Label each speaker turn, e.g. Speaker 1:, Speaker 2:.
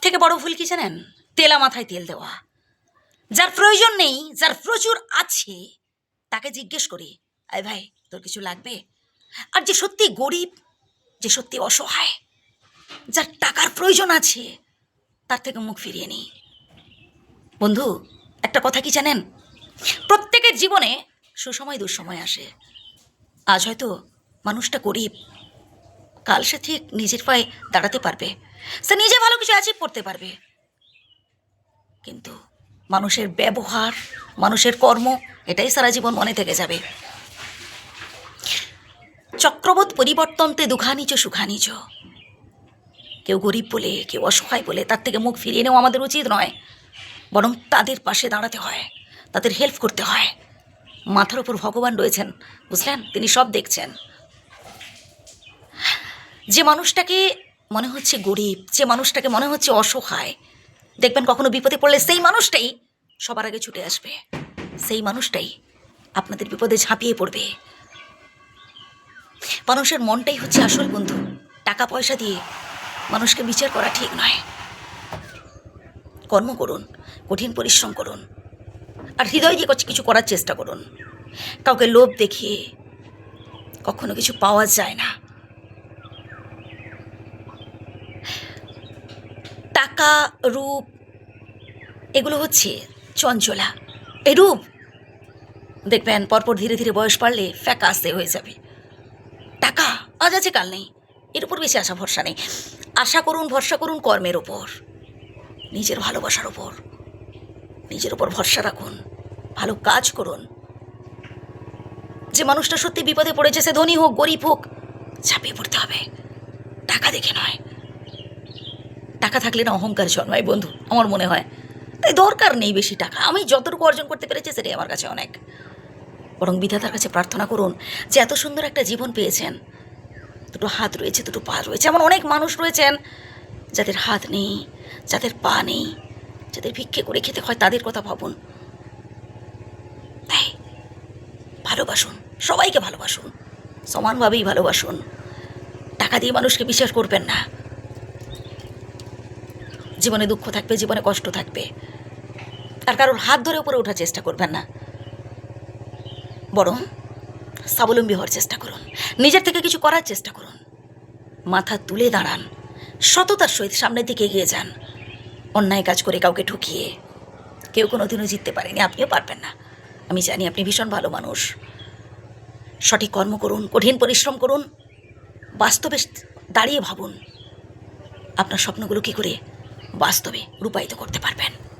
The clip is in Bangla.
Speaker 1: থেকে বড় ভুল কি জানেন? তেলা মাথায় তেল দেওয়া। যার প্রয়োজন নেই, যার প্রচুর আছে, তাকে জিজ্ঞেস করি, আয় ভাই, তোর কিছু লাগবে? আর যে সত্যি গরিব, যে সত্যি অসহায়, যার টাকার প্রয়োজন আছে, তার থেকে মুখ ফিরিয়ে নিই। বন্ধু, একটা কথা কি জানেন? প্রত্যেকের জীবনে সুসময় দুঃসময় আসে। আজ হয়তো মানুষটা গরিব কাল সে ঠিক নিজের পায়ে দাঁড়াতে পারবে। সে নিজে ভালো কিছু অ্যাচিভ করতে পারবে। কিন্তু মানুষের ব্যবহার, মানুষের কর্ম, এটাই সারা জীবন মনে থেকে যাবে। চক্রবত পরিবর্তনতে দুখানিচ সুখানিচ কেউ গরিব বলে, কেউ অসহায় বলে, তার থেকে মুখ ফিরিয়ে নেওয়া আমাদের উচিত নয়। বরং তাদের পাশে দাঁড়াতে হয়, তাদের হেল্প করতে হয়। মাথার উপর ভগবান রয়েছেন, বুঝলেন? তিনি সব দেখছেন। মানুষটাকে মনে হচ্ছে গরিব, যে মানুষটাকে মনে হচ্ছে অসহায়, দেখবেন কখনো বিপদে পড়লে সেই মানুষটাই সবার আগে ছুটে আসবে। সেই মানুষটাই আপনাদের বিপদে ঝাঁপিয়ে পড়বে। মানুষের মনটাই হচ্ছে আসল বন্ধু। টাকা, পয়সা দিয়ে মানুষকে বিচার করা ঠিক নয়। কর্ম করুন, কঠিন পরিশ্রম করুন, আর হৃদয় দিয়ে কিছু করার চেষ্টা করুন। কাউকে লোভ দেখিয়ে কখনো কিছু পাওয়া যায় না। টাকা রূপ? এগুলো হচ্ছে চঞ্চলা। এই রূপ, দেখবেন পরপর ধীরে ধীরে বয়স বাড়লে আসতে হয়ে যাবে। টাকা, আজ আছে, কাল নেই। এর উপর বেশি আশা, ভরসা নেই। আশা করুন, ভরসা করুন কর্মের ওপর নিজের ভালোবাসার ওপর নিজের ওপর ভরসা রাখুন। ভালো কাজ করুন। যে মানুষটা সত্যি বিপদে পড়েছে, সে ধনী হোক, গরিব হোক, ঝাঁপিয়ে পড়তে হবে। টাকা দেখে নয়। টাকা থাকলে না অহংকার জন্মায়, বন্ধু, আমার মনে হয়। তাই দরকার নেই বেশি টাকা। আমি যতটুকু অর্জন করতে পেরেছি, সেটাই আমার কাছে অনেক। বরং বিধাতার কাছে প্রার্থনা করুন যে এত সুন্দর একটা জীবন পেয়েছেন। দুটো হাত রয়েছে, দুটো পা রয়েছে। এমন অনেক মানুষ রয়েছেন যাদের হাত নেই, যাদের পা নেই, যাদের ভিক্ষে করে খেতে হয়, তাদের কথা ভাবুন। তাই ভালোবাসুন, সবাইকে ভালোবাসুন, সমানভাবেই ভালোবাসুন। টাকা দিয়ে মানুষকে বিশ্বাস করবেন না। জীবনে দুঃখ থাকবে, জীবনে কষ্ট থাকবে। আর কারোর হাত ধরে উপরে ওঠার চেষ্টা করবেন না। বরং স্বাবলম্বী হওয়ার চেষ্টা করুন। নিজের থেকে কিছু করার চেষ্টা করুন। মাথা তুলে দাঁড়ান। সততার সহিত সামনের দিকে এগিয়ে যান। অন্যায় কাজ করে কাউকে ঠকিয়ে কেউ কোনো দিনও জিততে পারেনি। আপনিও পারবেন না। আমি জানি আপনি ভীষণ ভালো মানুষ। সঠিক কর্ম করুন, কঠিন পরিশ্রম করুন। বাস্তবে দাঁড়িয়ে ভাবুন। আপনার স্বপ্নগুলো কী করে বাস্তবে রূপায়িত করতে পারবেন।